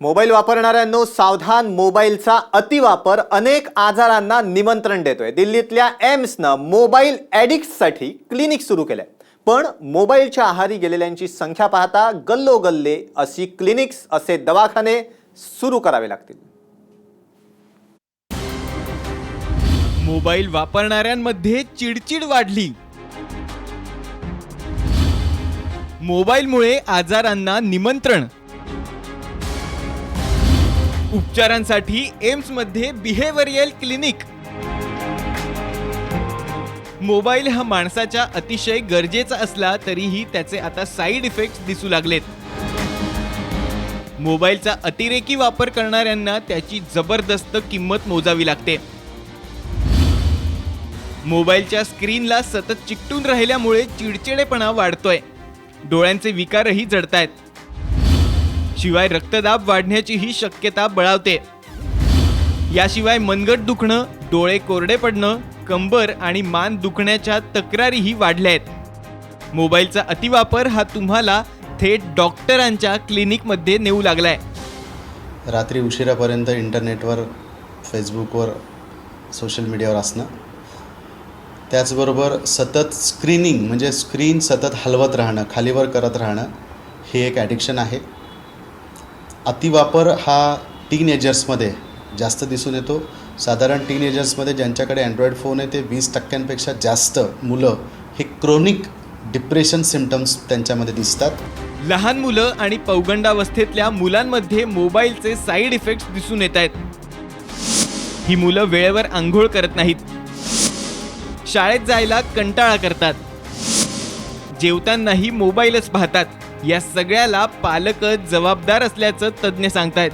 Mobile वापरणाऱ्यांनो सावधान मोबाईलचा अतिवापर अनेक आजारांना निमंत्रण देतोय. दिल्लीतल्या एम्सनं मोबाईल ॲडिक्ट्ससाठी क्लिनिक सुरू केलंय. पण मोबाईलच्या आहारी गेलेल्यांची संख्या पाहता गल्लोगल्ले अशी क्लिनिक्स असे दवाखाने सुरू करावे लागतील. मोबाईल वापरणाऱ्यांमध्ये चिडचिड वाढली. मोबाईलमुळे आजारांना निमंत्रण उपचारांसाठी एम्समध्ये बिहेव्हरियल क्लिनिक. मोबाईल हा माणसाच्या अतिशय गरजेचा असला तरीही त्याचे आता साईड इफेक्ट्स दिसू लागलेत. मोबाईलचा अतिरेकी वापर करणाऱ्यांना त्याची जबरदस्त किंमत मोजावी लागते. मोबाईलच्या स्क्रीनला सतत चिकटून राहिल्यामुळे चिडचिडेपणा वाढतोय. डोळ्यांचे विकारही जडतायत. शिवाय रक्तदाब वाढण्याचीही शक्यता बळावते. याशिवाय मनगट दुखणं डोळे कोरडे पडणं कंबर आणि मान दुखण्याच्या तक्रारीही वाढल्या आहेत मोबाईलचा अतिवापर हा तुम्हाला थेट डॉक्टरांच्या क्लिनिकमध्ये नेऊ लागलाय. रात्री उशिरापर्यंत इंटरनेटवर फेसबुकवर सोशल मीडियावर असणं. त्याचबरोबर सतत स्क्रीनिंग म्हणजे स्क्रीन सतत हलवत राहणं खालीवर करत राहणं हे एक ॲडिक्शन आहे. अतिवापर हा टीनेजर्समध्ये जास्त दिसून येतो. साधारण टीनेजर्समध्ये ज्यांच्याकडे अँड्रॉईड फोन आहे ते वीस टक्क्यांपेक्षा जास्त मुलं हे क्रोनिक डिप्रेशन सिमटम्स त्यांच्यामध्ये दिसतात. लहान मुलं आणि पौगंडावस्थेतल्या मुलांमध्ये मोबाईलचे साईड इफेक्ट्स दिसून येत आहेत. ही मुलं वेळेवर आंघोळ करत नाहीत. शाळेत जायला कंटाळा करतात. जेवतानाही मोबाईलच पाहतात. या सगळ्याला पालकच जबाबदार असल्याचं तज्ज्ञ सांगतायत.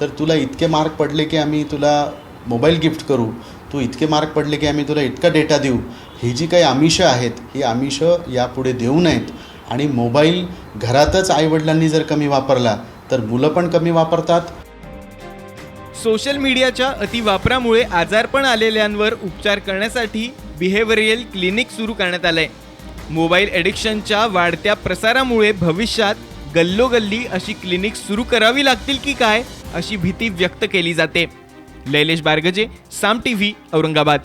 तर तुला इतके मार्क पडले की आम्ही तुला मोबाईल गिफ्ट करू तू इतके मार्क पडले की आम्ही तुला इतका डेटा देऊ ही जी काही आमिषं आहेत ही आमिषं यापुढे देऊ नयेत. आणि मोबाईल घरातच आईवडिलांनी जर कमी वापरला तर मुलं पण कमी वापरतात. सोशल मीडियाच्या अतिवापरामुळे आजारपण आलेल्यांवर उपचार करण्यासाठी बिहेव्हरियल क्लिनिक सुरू करण्यात आलंय. मोबाईल ॲडिक्शनच्या वाढत्या प्रसारामुळे भविष्यात गल्लोगल्ली अशी क्लिनिक सुरू करावी लागतील की काय अशी भीती व्यक्त केली जाते. Lailesh Bargaje Saam T V Aurangabad.